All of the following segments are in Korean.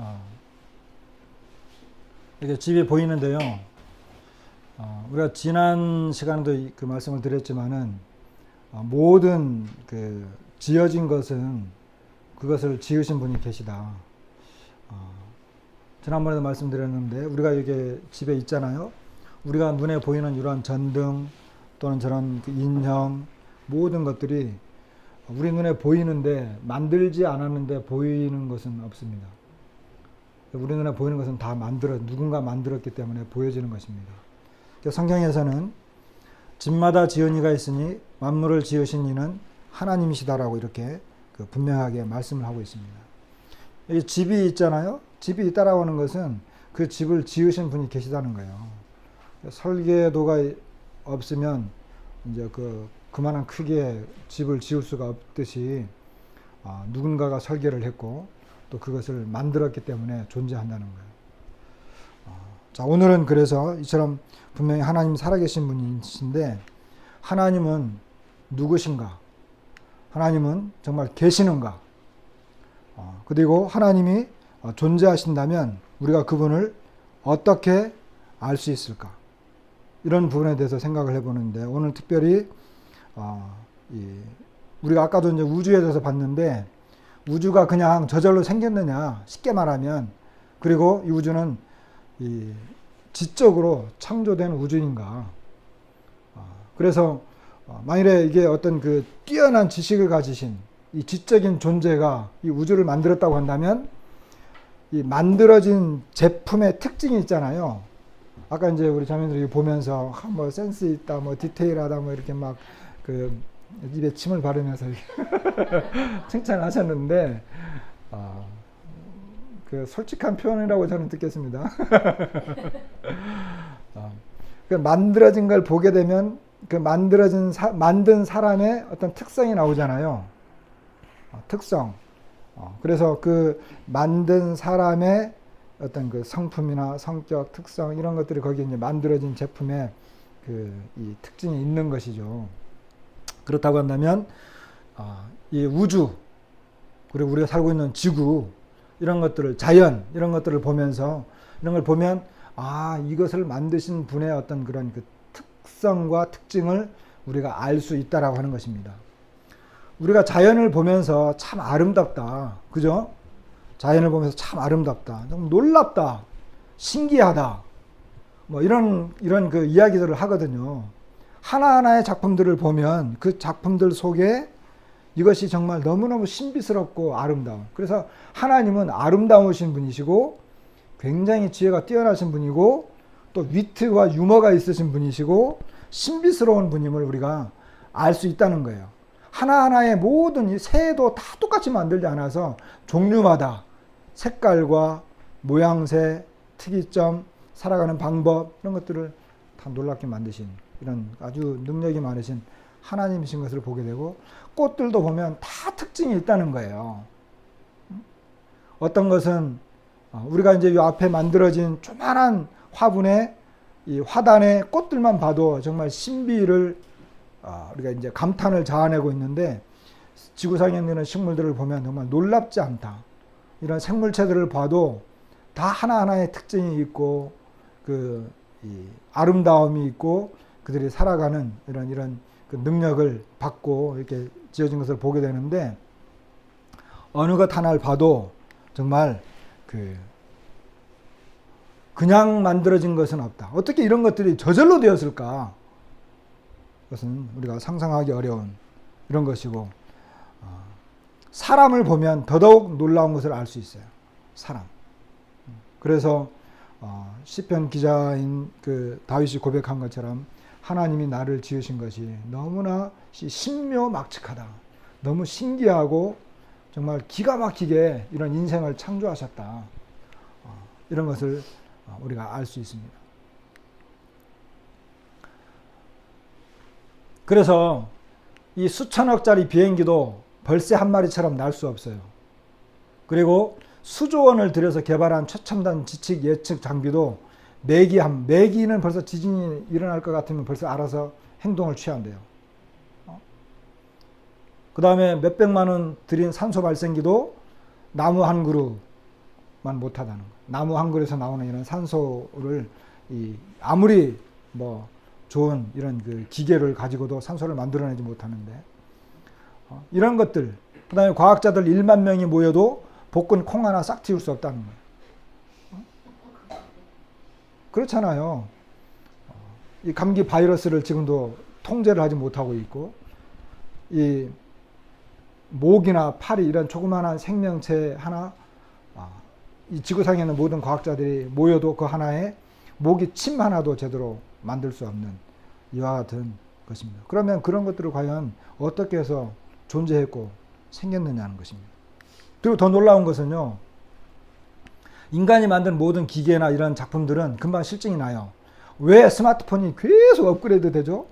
어, 이렇게 집이 보이는데요. 어, 우리가 지난 시간에도 이- 그 말씀을 드렸지만은 어, 모든 그 지어진 것은 그것을 지으신 분이 계시다. 어, 지난번에도 말씀드렸는데 우리가 이게 집에 있잖아요. 우리가 눈에 보이는 이런 전등 또는 저런 그 인형 모든 것들이 우리 눈에 보이는데 만들지 않았는데 보이는 것은 없습니다. 우리 눈에 보이는 것은 다 만들어 누군가 만들었기 때문에 보여지는 것입니다. 성경에서는 집마다 지은 이가 있으니 만물을 지으신 이는 하나님이시다라고 이렇게 그 분명하게 말씀을 하고 있습니다. 이 집이 있잖아요. 집이 하는 것은 그 집을 지으신 분이 계시다는 거예요. 설계도가 없으면 이제 그 그만한 크기의 집을 지을 수가 없듯이 아, 누군가가 설계를 했고 또 그것을 만들었기 때문에 존재한다는 거예요. 아, 자 오늘은 그래서 이처럼 분명히 하나님 살아계신 분이신데 하나님은 누구신가? 하나님은 정말 계시는가? 어, 그리고 하나님이 어, 존재하신다면 우리가 그분을 어떻게 알 수 있을까? 이런 부분에 대해서 생각을 해보는데 오늘 특별히 어, 이 우리가 아까도 이제 우주에 대해서 봤는데 우주가 그냥 저절로 생겼느냐 쉽게 말하면 그리고 이 우주는 이 지적으로 창조된 우주인가? 어, 그래서 어, 만일에 이게 어떤 그 뛰어난 지식을 가지신 이 지적인 존재가 이 우주를 만들었다고 한다면 이 만들어진 제품의 특징이 있잖아요. 아까 이제 우리 자매들이 보면서 아, 뭐 센스 있다, 뭐 디테일하다, 뭐 이렇게 막 그 입에 침을 바르면서 칭찬을 하셨는데 아, 그 솔직한 표현이라고 저는 듣겠습니다. 아, 그 만들어진 걸 보게 되면 그 만들어진 사, 만든 사람의 어떤 특성이 나오잖아요. 어, 특성. 어, 그래서 그 만든 사람의 어떤 그 성품이나 성격, 특성 이런 것들이 거기에 이제 만들어진 제품의 그 이 특징이 있는 것이죠. 그렇다고 한다면 아, 이 우주 그리고 우리가 살고 있는 지구 이런 것들을 자연 이런 것들을 보면서 이런 걸 보면 아 이것을 만드신 분의 어떤 그런 그 특성과 특징을 우리가 알 수 있다라고 하는 것입니다. 우리가 자연을 보면서 참 아름답다. 그죠? 자연을 보면서 참 아름답다. 좀 놀랍다. 신기하다. 뭐 이런 이런 그 이야기들을 하거든요. 하나하나의 작품들을 보면 그 작품들 속에 이것이 정말 너무너무 신비스럽고 아름다운. 그래서 하나님은 아름다우신 분이시고 굉장히 지혜가 뛰어나신 분이고 또 위트와 유머가 있으신 분이시고 신비스러운 분임을 우리가 알 수 있다는 거예요. 하나하나의 모든 이 새도 다 똑같이 만들지 않아서 종류마다 색깔과 모양새, 특이점, 살아가는 방법 이런 것들을 다 놀랍게 만드신 이런 아주 능력이 많으신 하나님이신 것을 보게 되고 꽃들도 보면 다 특징이 있다는 거예요. 어떤 것은 어, 우리가 이제 이 앞에 만들어진 조만한 화분에 이 화단의 꽃들만 봐도 정말 신비를 아, 우리가 이제 감탄을 자아내고 있는데 지구상에 있는 식물들을 보면 정말 놀랍지 않다. 이런 생물체들을 봐도 다 하나하나의 특징이 있고 그이 아름다움이 있고 그들이 살아가는 이런 이런 그 능력을 받고 이렇게 지어진 것을 보게 되는데 어느 것 하나를 봐도 정말 그 그냥 만들어진 것은 없다. 어떻게 이런 것들이 저절로 되었을까? 그것은 우리가 상상하기 어려운 이런 것이고 어, 사람을 보면 더더욱 놀라운 것을 알 수 있어요. 사람. 그래서 어, 시편 기자인 그 다윗이 고백한 것처럼 하나님이 나를 지으신 것이 너무나 신묘막측하다. 너무 신기하고 정말 기가 막히게 이런 인생을 창조하셨다. 어, 이런 것을 어, 우리가 알 수 있습니다. 그래서 이 수천억짜리 비행기도 벌새 한 마리처럼 날 수 없어요. 그리고 수조 원을 들여서 개발한 최첨단 지식 예측 장비도 매기 한 매기는 벌써 지진이 일어날 것 같으면 벌써 알아서 행동을 취한대요. 그 다음에 몇백만 원 들인 산소 발생기도 나무 한 그루 못하다는 거. 나무 한 그루에서 나오는 이런 산소를 이 아무리 뭐 좋은 이런 그 기계를 가지고도 산소를 만들어내지 못하는데 어, 이런 것들 그 다음에 과학자들 1만 명이 모여도 복근 콩 하나 싹 틔울 수 없다는 거예요. 어? 그렇잖아요. 어, 이 감기 바이러스를 지금도 통제를 하지 못하고 있고 이 목이나 팔이 이런 조그마한 생명체 하나 아, 이 지구상에 있는 모든 과학자들이 모여도 그 하나에 모기 침 하나도 제대로 만들 수 없는 이와 같은 것입니다. 그러면 그런 것들을 과연 어떻게 해서 존재했고 생겼느냐는 것입니다. 그리고 더 놀라운 것은요. 인간이 만든 모든 기계나 이런 작품들은 금방 실증이 나요. 왜 스마트폰이 계속 업그레이드 되죠?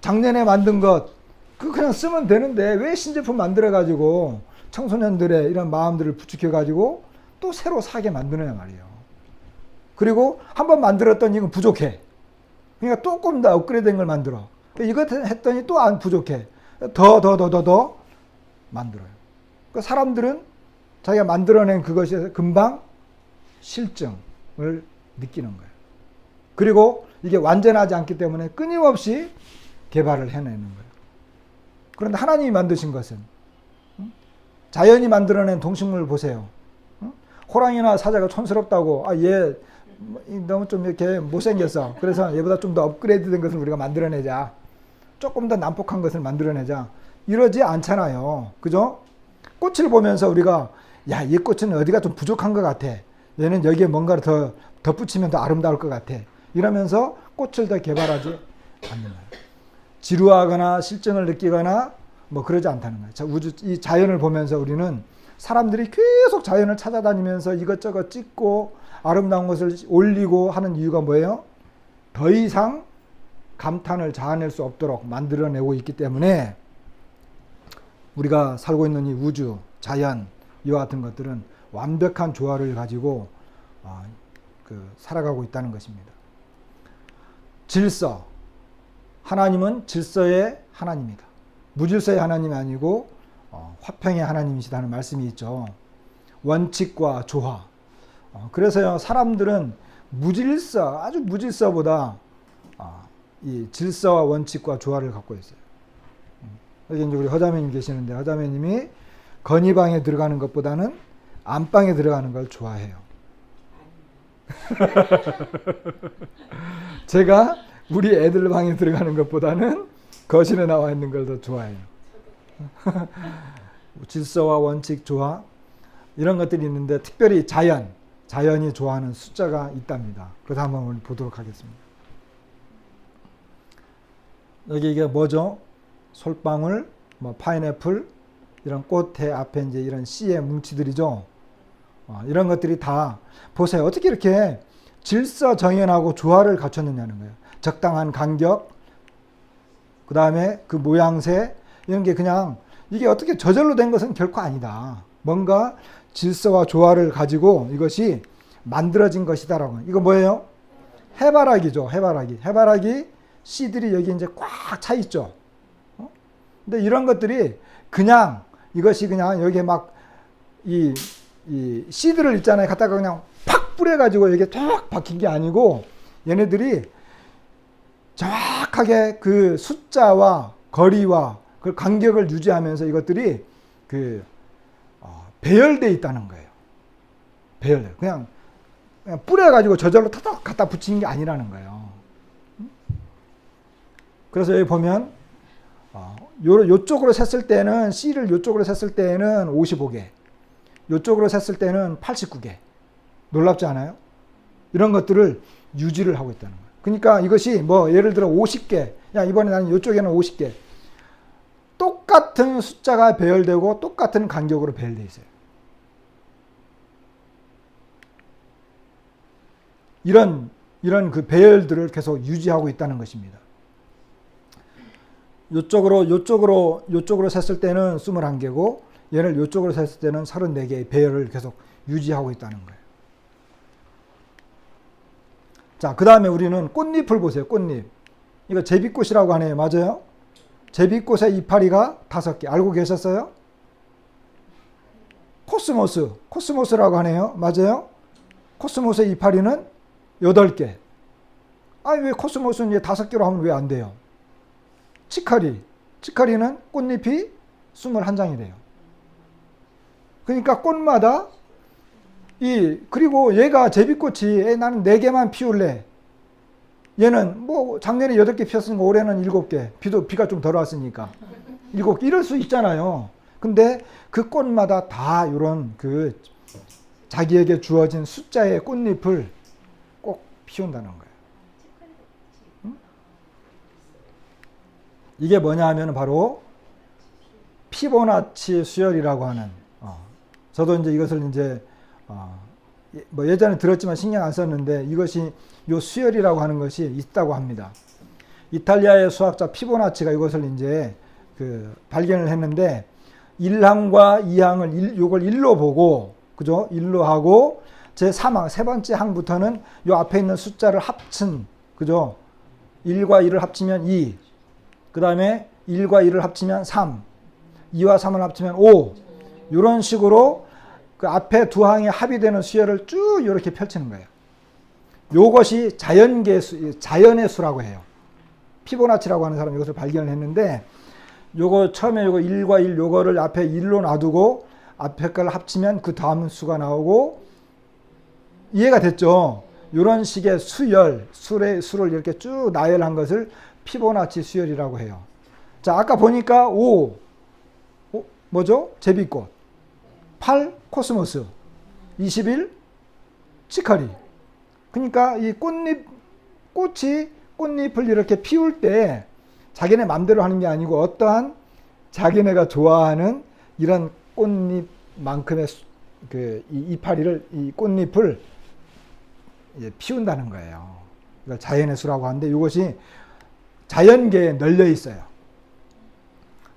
작년에 만든 것, 그 그냥 쓰면 되는데 왜 신제품 만들어가지고 청소년들의 이런 마음들을 부추겨가지고 또 새로 사게 만드느냐 말이에요. 그리고 한번 만들었더니 이건 부족해. 그러니까 조금 더 업그레이드 된 걸 만들어. 이거 했더니 또 안 부족해. 더, 더, 더, 더, 더 만들어요. 그 사람들은 자기가 만들어낸 그것에 금방 실증을 느끼는 거예요. 그리고 이게 완전하지 않기 때문에 끊임없이 개발을 해내는 거예요. 그런데 하나님이 만드신 것은 응? 자연이 만들어낸 동식물 보세요. 응? 호랑이나 사자가 촌스럽다고 아 얘 너무 좀 이렇게 못생겼어. 그래서 얘보다 좀 더 업그레이드된 것을 우리가 만들어내자. 조금 더 난폭한 것을 만들어내자. 이러지 않잖아요. 그죠? 꽃을 보면서 우리가 야, 이 꽃은 어디가 좀 부족한 것 같아. 얘는 여기에 뭔가를 더 덧붙이면 더 아름다울 것 같아. 이러면서 꽃을 더 개발하지 않는 거예요. 지루하거나 실증을 느끼거나 뭐 그러지 않다는 거예요. 자, 우주, 이 자연을 보면서 우리는 사람들이 계속 자연을 찾아다니면서 이것저것 찍고 아름다운 것을 올리고 하는 이유가 뭐예요? 더 이상 감탄을 자아낼 수 없도록 만들어내고 있기 때문에 우리가 살고 있는 이 우주, 자연, 이와 같은 것들은 완벽한 조화를 가지고 어, 그 살아가고 있다는 것입니다. 질서. 하나님은 질서의 하나님이다. 무질서의 하나님이 아니고 어, 화평의 하나님이시다는 말씀이 있죠. 원칙과 조화. 어, 그래서요 사람들은 무질서, 아주 무질서보다 어, 이 질서와 원칙과 조화를 갖고 있어요. 음, 여기 이제 우리 허자매님 계시는데 허자매님이 건의방에 들어가는 것보다는 안방에 들어가는 걸 좋아해요. 제가 우리 애들 방에 들어가는 것보다는 거실에 나와 있는 걸 더 좋아해요. 질서와 원칙, 조화 이런 것들이 있는데 특별히 자연, 자연이 좋아하는 숫자가 있답니다. 그래서 한번 우리 보도록 하겠습니다. 여기 이게 뭐죠? 솔방울, 뭐 파인애플, 이런 꽃의 앞에 이제 이런 씨의 뭉치들이죠. 어, 이런 것들이 다 보세요. 어떻게 이렇게 질서 정연하고 조화를 갖췄느냐는 거예요. 적당한 간격, 그 다음에 그 모양새 이런 게 그냥 이게 어떻게 저절로 된 것은 결코 아니다. 뭔가 질서와 조화를 가지고 이것이 만들어진 것이다라고. 이거 뭐예요? 해바라기죠. 해바라기. 해바라기 씨들이 여기 이제 꽉 차 있죠. 어? 근데 이런 것들이 그냥 이것이 그냥 여기에 막 이 이 씨들을 있잖아요. 갖다가 그냥 팍 뿌려가지고 여기에 탁 박힌 게 아니고 얘네들이 정확하게 그 숫자와 거리와 그 간격을 유지하면서 이것들이 그 어, 배열돼 있다는 거예요. 배열. 그냥, 그냥 뿌려가지고 저절로 타닥 갖다 붙이는 게 아니라는 거예요. 그래서 여기 보면 어, 요, 요쪽으로 셌을 때는 C를 요쪽으로 셌을 때는 55개. 요쪽으로 셌을 때는 89개. 놀랍지 않아요? 이런 것들을 유지를 하고 있다는 거예요. 그러니까 이것이 뭐 예를 들어 50개. 야, 이번에 나는 요쪽에는 50개. 똑같은 숫자가 배열되고 똑같은 간격으로 배열되어 있어요. 이런 이런 그 배열들을 계속 유지하고 있다는 것입니다. 요쪽으로 요쪽으로 요쪽으로 셌을 때는 21개고 얘를 요쪽으로 셌을 때는 34개의 배열을 계속 유지하고 있다는 거예요. 자, 그 다음에 우리는 꽃잎을 보세요. 꽃잎. 이거 제비꽃이라고 하네요. 맞아요? 제비꽃의 이파리가 다섯 개. 알고 계셨어요? 코스모스, 코스모스라고 하네요. 맞아요? 코스모스의 이파리는 8개. 아니, 왜 코스모스는 이제 5개로 하면 왜 안 돼요? 치카리, 치카리는 꽃잎이 21장이래요. 그러니까 꽃마다 이, 그리고 얘가 제비꽃이 에, 나는 4개만 피울래. 얘는 뭐 작년에 8개 피었으니까 올해는 7개. 비도, 비가 좀 덜 왔으니까. 7개. 이럴 수 있잖아요. 근데 그 꽃마다 다 이런 그 자기에게 주어진 숫자의 꽃잎을 꼭 피운다는 거예요. 응? 이게 뭐냐 하면 바로 피보나치 수열이라고 하는 어, 저도 이제 이것을 이제 어, 예- 뭐 예전에 들었지만 신경 안 썼는데 이것이 요 수열이라고 하는 것이 있다고 합니다. 이탈리아의 수학자 피보나치가 이것을 이제 그 발견을 했는데 1항과 2항을 일, 요걸 1로 보고 그죠? 1로 하고 제 3항 세 번째 항부터는 요 앞에 있는 숫자를 합친 그죠? 1과 2를 합치면 2. 그다음에 1과 2를 합치면 3. 2와 3을 합치면 5. 이런 식으로 그 앞에 두 항이 합의되는 수열을 쭉 이렇게 펼치는 거예요. 요것이 자연계 수, 자연의 수라고 해요. 피보나치라고 하는 사람이 이것을 발견했는데 요거 처음에 요거 1과 1 요거를 앞에 1로 놔두고 앞에 걸 합치면 그 다음 수가 나오고 이해가 됐죠? 이런 식의 수열, 수의 수를 이렇게 쭉 나열한 것을 피보나치 수열이라고 해요. 자, 아까 보니까 5, 어, 뭐죠? 제비꽃. 8, 코스모스. 21, 치카리. 그러니까 이 꽃잎, 꽃이 꽃잎을 이렇게 피울 때 자기네 맘대로 하는 게 아니고 어떠한 자기네가 좋아하는 이런 꽃잎만큼의 수- 그 이, 이파리를 이 꽃잎을 피운다는 거예요. 이걸 자연의 수라고 하는데 이것이 자연계에 널려 있어요.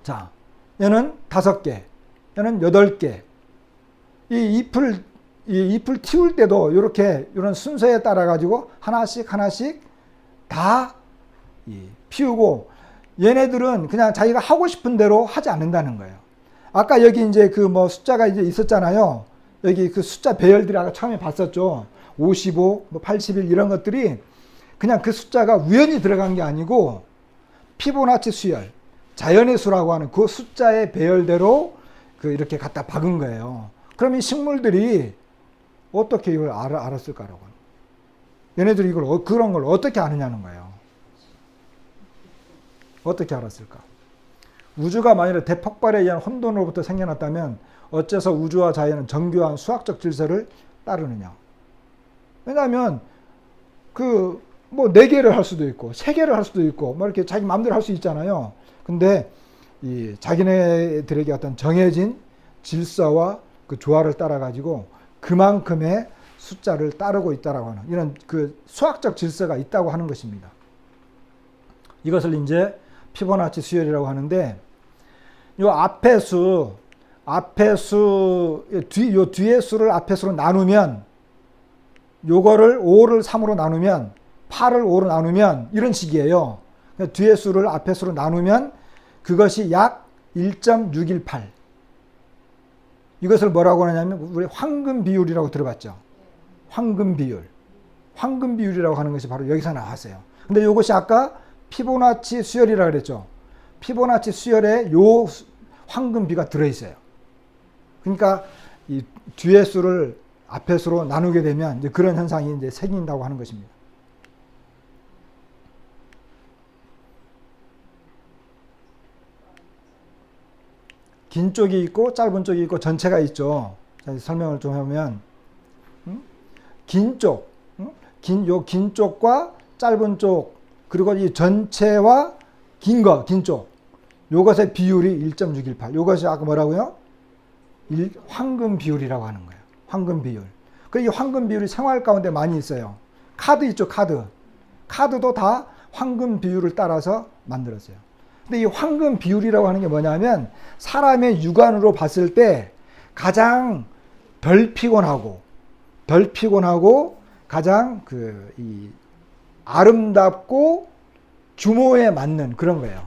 자, 얘는 다섯 개, 얘는 여덟 개. 이 잎을 이 잎을 틔울 때도 이렇게 이런 순서에 따라 가지고 하나씩 하나씩 다 이, 피우고 얘네들은 그냥 자기가 하고 싶은 대로 하지 않는다는 거예요. 아까 여기 이제 그 뭐 숫자가 이제 있었잖아요. 여기 그 숫자 배열들이 아까 처음에 봤었죠. 55, 뭐 81 이런 것들이 그냥 그 숫자가 우연히 들어간 게 아니고 피보나치 수열, 자연의 수라고 하는 그 숫자의 배열대로 그 이렇게 갖다 박은 거예요. 그럼 이 식물들이 어떻게 이걸 알, 알았을까라고. 얘네들이 이걸 어- 그런 걸 어떻게 아느냐는 거예요. 어떻게 알았을까? 우주가 만일에 대폭발에 의한 혼돈으로부터 생겨났다면 어째서 우주와 자연은 정교한 수학적 질서를 따르느냐? 왜냐하면 그 뭐 네 개를 할 수도 있고 세 개를 할 수도 있고 뭐 이렇게 자기 마음대로 할 수 있잖아요. 근데 이 자기네들에게 어떤 정해진 질서와 그 조화를 따라 가지고 그만큼의 숫자를 따르고 있다라고 하는 이런 그 수학적 질서가 있다고 하는 것입니다. 이것을 이제 피보나치 수열이라고 하는데 요 앞에 수 앞에 수, 뒤, 요 뒤에 수를 앞에 수로 나누면 요거를 5를 3으로 나누면 8을 5로 나누면 이런 식이에요. 뒤에 수를 앞에 수로 나누면 그것이 약 1.618. 이것을 뭐라고 하냐면 우리 황금 비율이라고 들어봤죠. 황금 비율. 황금 비율이라고 하는 것이 바로 여기서 나왔어요. 근데 이것이 아까 피보나치 수열이라 그랬죠. 피보나치 수열에 요 수- 황금 비가 들어 있어요. 그러니까 이 뒤에 수를 앞에 수로 나누게 되면 이제 그런 현상이 이제 생긴다고 하는 것입니다. 긴 쪽이 있고 짧은 쪽이 있고 전체가 있죠. 자, 설명을 좀 하면 음? 긴 쪽, 음? 긴, 요 긴 쪽과 짧은 쪽, 그리고 이 전체와 긴 거, 긴 쪽, 요것의 비율이 1.618. 요것이 아까 뭐라고요? 일, 황금 비율이라고 하는 거예요. 황금 비율. 그이 황금 비율이 생활 가운데 많이 있어요. 카드 있죠, 카드. 카드도 다 황금 비율을 따라서 만들었어요. 근데 이 황금 비율이라고 하는 게 뭐냐면 사람의 육안으로 봤을 때 가장 덜 피곤하고 덜 피곤하고 가장 그 이 아름답고 규모에 맞는 그런 거예요.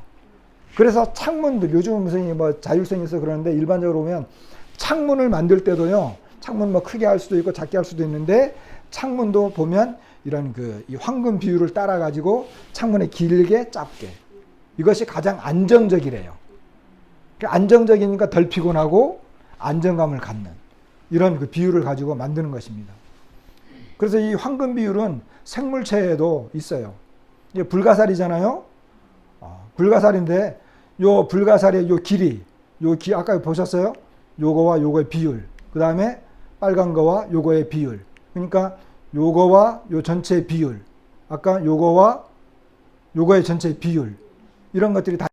그래서 창문들 요즘 무슨 뭐 자율성이 있어 그러는데 일반적으로 보면 창문을 만들 때도요. 창문 뭐 크게 할 수도 있고 작게 할 수도 있는데 창문도 보면 이런 그 이 황금 비율을 따라 가지고 창문에 길게 짧게 이것이 가장 안정적이래요. 그 안정적이니까 덜 피곤하고 안정감을 갖는 이런 그 비율을 가지고 만드는 것입니다. 그래서 이 황금 비율은 생물체에도 있어요. 이게 불가사리잖아요. 아, 불가사리인데 요 불가사리의 요 길이 요 기 아까 보셨어요? 요거와 요거의 비율. 그 다음에 빨간 거와 요거의 비율. 그러니까 요거와 요 전체의 비율. 아까 요거와 요거의 전체의 비율. 이런 것들이 다